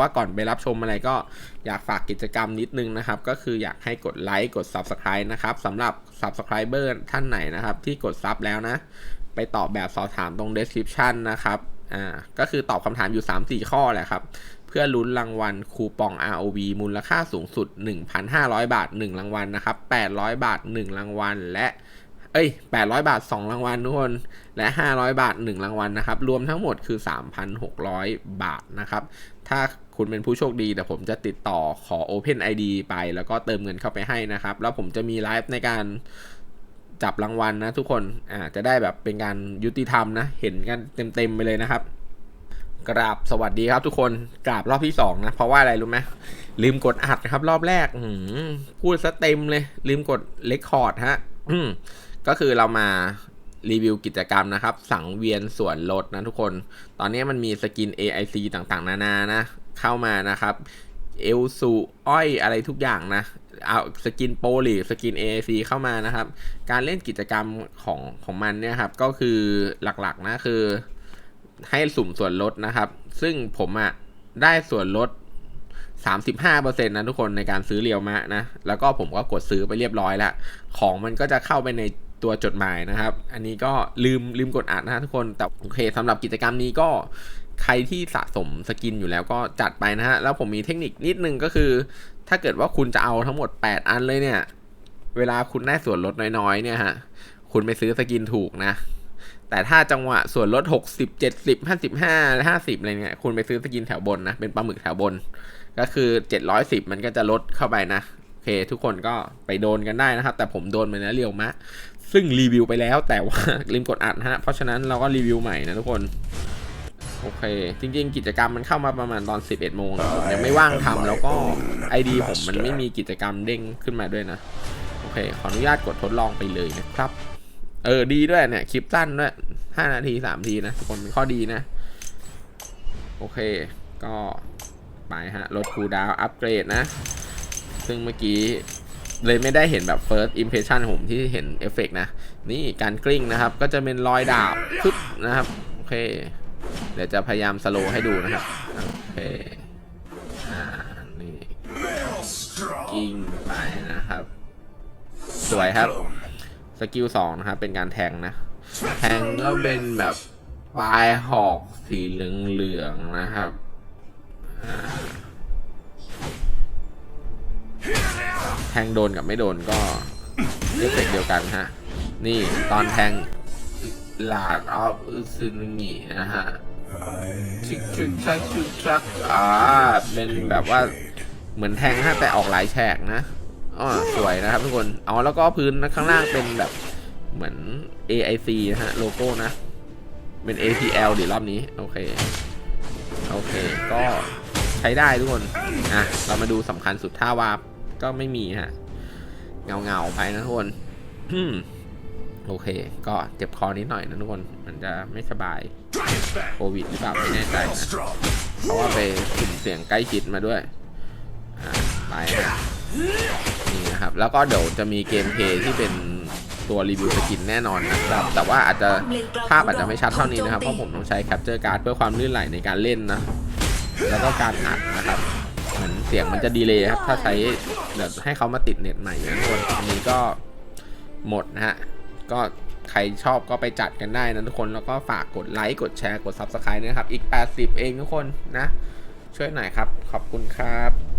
ว่าก่อนไปรับชมอะไรก็อยากฝากกิจกรรมนิดนึงนะครับ ก็คืออยากให้กดไลค์กด Subscribe นะครับสำหรับ Subscriber ท่านไหนนะครับ ที่กดซับแล้วนะ ไปตอบแบบสอบถามตรง description นะครับอ่าก็คือตอบคำถามอยู่ 3-4 ข้อแหละครับเพื่อลุ้นรางวัลคูปอง ROV มูลค่าสูงสุด 1,500 บาท 1 รางวัลนะครับ 800 บาท 1 รางวัล และ เอ้ย 800 บาท 2 รางวัลทุกคน และ 500 บาท 1 รางวัลนะครับ รวมทั้งหมดคือ 3,600 บาทนะครับ ถ้าคุณเป็นผู้โชคดีเดี๋ยวผมจะติดต่อขอ Open ID ไป แล้วก็เติมเงินเข้าไปให้นะครับ แล้วผมจะมีไลฟ์ในการจับรางวัลนะทุกคน อ่า จะได้แบบเป็นการยุติธรรมนะ เห็นกันเต็มๆไปเลยนะครับกราบสวัสดีครับทุกคนกราบรอบที่สองนะเพราะว่าอะไรรู้ไหมลืมกดอัดนะครับ รอบแรกพูดซะเต็มเลย ลืมกดเลคคอร์ดฮะอื ก็คือเรามารีวิวกิจกรรมนะครับ สังเวียนส่วนลดนะทุกคน ตอนนี้มันมีสกิน AIC ต่างๆ นานานะ เข้ามานะครับ เอลซูอ้อยอะไรทุกอย่างนะ เอาสกินโปลีสกิน AIC เข้ามานะครับ การเล่นกิจกรรมของของมันเนี่ยครับ ก็คือหลักๆนะคือให้สุ่มส่วนลดนะครับ ซึ่งผมอะได้ส่วนลด 35%นะทุกคนในการซื้อเรียวมะนะ แล้วก็ผมก็กดซื้อไปเรียบร้อยแล้ว ของมันก็จะเข้าไปใน ตัวจดหมายนะครับ อันนี้ก็ลืมลืมกดอ่านนะฮะทุกคนแต่โอเคสำหรับกิจกรรมนี้ก็ใครที่สะสมสกินอยู่แล้วก็จัดไปนะฮะ แล้วผมมีเทคนิคนิดนึงก็คือ ถ้าเกิดว่าคุณจะเอาทั้งหมด 8 อันเลยเนี่ย เวลาคุณได้ส่วนลดน้อยๆ เนี่ยฮะ คุณไปซื้อสกินถูกนะ แต่ถ้าจังหวะส่วนลด 60 70 55 50 อะไรเงี้ยคุณไปซื้อสกินแถวบนนะ เป็นปลาหมึกแถวบน ก็คือ 710 มันก็จะลดเข้าไปนะ โอเค ทุกคนก็ไปโดนกันได้นะครับ แต่ผมโดนไปนะเรียวมะ ซึ่งรีวิวไปแล้วแต่ว่าลืมกดอัดฮะ เพราะฉะนั้นเราก็รีวิวใหม่นะทุกคน โอเค จริงๆ กิจกรรมมันเข้ามาประมาณตอน 11โมงผมยังไม่ว่างทำแล้วก็ ID ผมมันไม่มีกิจกรรมเด้งขึ้นมาด้วยนะ โอเค ขออนุญาตกดทดลองไปเลยนะครับ เออดีด้วยเนี่ย คลิปสั้นด้วยห้านาทีสามทีนะทุกคนเป็นข้อดีนะ โอเค ก็ไปฮะลดคูดาวอัปเกรดนะ ซึ่งเมื่อกี้ เลยไม่ได้เห็นแบบ first impression ผมที่เห็นเอฟเฟกต์นะ นี่การกลิ้งนะครับ ก็จะเป็นรอยดาบปึ๊บนะครับ โอเค เดี๋ยวจะพยายามสโลว์ให้ดูนะครับ โอเคอ่านี่กิ้งไปนะครับ สวยครับ สกิลสองนะครับ เป็นการแทงนะ แทงก็เป็นแบบปลายหอกสีเหลืองๆนะครับ แทงโดนกับไม่โดนก็เอฟเฟกต์เดียวกันฮะ นี่ตอนแทงลาดออฟอุซึงินะฮะชิกชิกชักชิกชักอ่าเป็นแบบว่าเหมือนแทงฮะแต่ออกหลายแฉกนะอ๋อสวยนะครับทุกคนอ๋อแล้วก็พื้นข้างล่างเป็นแบบเหมือน AIC นะฮะโลโก้นะ เป็น ATL ดิรอบนี้ โอเค โอเค ก็ใช้ได้ทุกคน อะ เรามาดูสำคัญสุดท่าวาร์ป ก็ไม่มีฮะเงาเงาๆไปนะทุกคนโอเค ก็เจ็บคอนิดหน่อยนะทุกคน มันจะไม่สบายโควิดหรือเปล่าไม่แน่ใจนะเพราะว่าไปสุ่มเสียงใกล้ชิดมาด้วยไปฮะนี่นะครับ แล้วก็เดี๋ยวจะมีเกมเพย์ที่เป็นตัวรีวิวสกินแน่นอนนะครับ แต่ว่าอาจจะภาพอาจจะไม่ชัดเท่านี้นะครับ เพราะผมต้องใช้แคปเจอร์การ์ดเพื่อความลื่นไหลในการเล่นนะ แล้วก็การอัดนะครับ อนเสียงมันจะดีเลยครับ ถ้าใช้เดี๋ยวให้เขามาติดเน็ตใหม่นะทุกคนอันนี้ก็หมดนะฮะ ก็ใครชอบก็ไปจัดกันได้นะทุกคน แล้วก็ฝากกดไลค์ กดแชร์ กด Subscribe นะครับ อีก 80 เองทุกคนนะ ช่วยหน่อยครับ ขอบคุณครับ